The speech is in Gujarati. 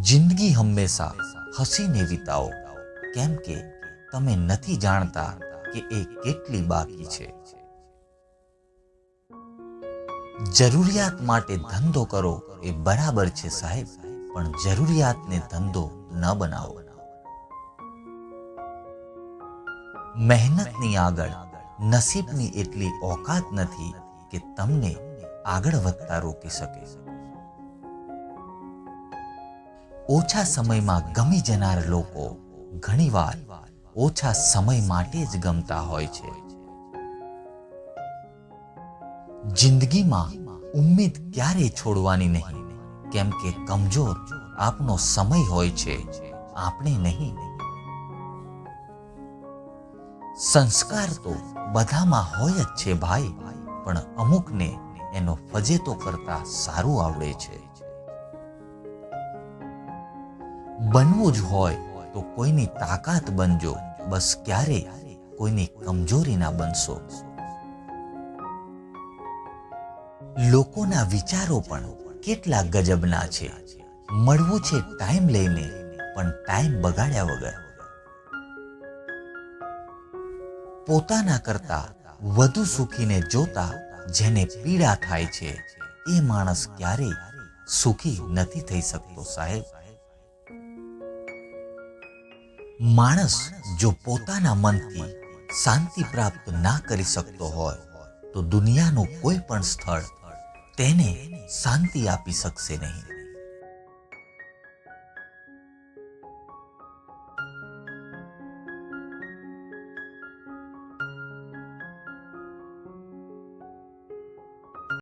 જિંદગી હંમેશા હસીને વિતાવો. કેમ કે તમે નથી જાણતા કે એ કેટલી બાકી છે. જરૂરિયાત માટે ધંધો કરો એ બરાબર છે સાહેબ, પણ જરૂરિયાતને ધંધો ન બનાવો. મહેનતની આગળ નસીબની એટલી ઓકાત નથી કે તમને આગળ વધતા રોકી શકે. ઓછા સમયમાં ગમી જનાર લોકો ઘણીવાર ઓછા સમય માટે જ ગમતા હોય છે. જિંદગીમાં ઉમ્મીદ ક્યારે છોડવાની નહીં, કેમ કે કમજોર આપનો સમય હોય છે, આપણે નહીં. સંસ્કાર તો બધામાં હોય જ છે ભાઈ, પણ અમુકને એનો ફજેતો કરતા સારું આવડે છે. બનવું જ હોય તો કોઈની તાકાત બનજો. બસ ક્યારે કોઈની કમજોરી ના બનશો. લોકોના વિચારો પણ કેટલા ગજબના છે. મળવું છે ટાઈમ લઈને, પણ ટાઈમ બગાડ્યા વગર. પોતાના કરતા વધુ સુખીને જોતા જેને પીડા થાય છે, એ માણસ ક્યારેય સુખી નથી થઈ શકતો સાહેબ. માણસ જો પોતાના મનથી શાંતિ પ્રાપ્ત ના કરી શકતો હોય, તો દુનિયાનું કોઈ પણ સ્થળ તેને શાંતિ આપી શકશે નહીં.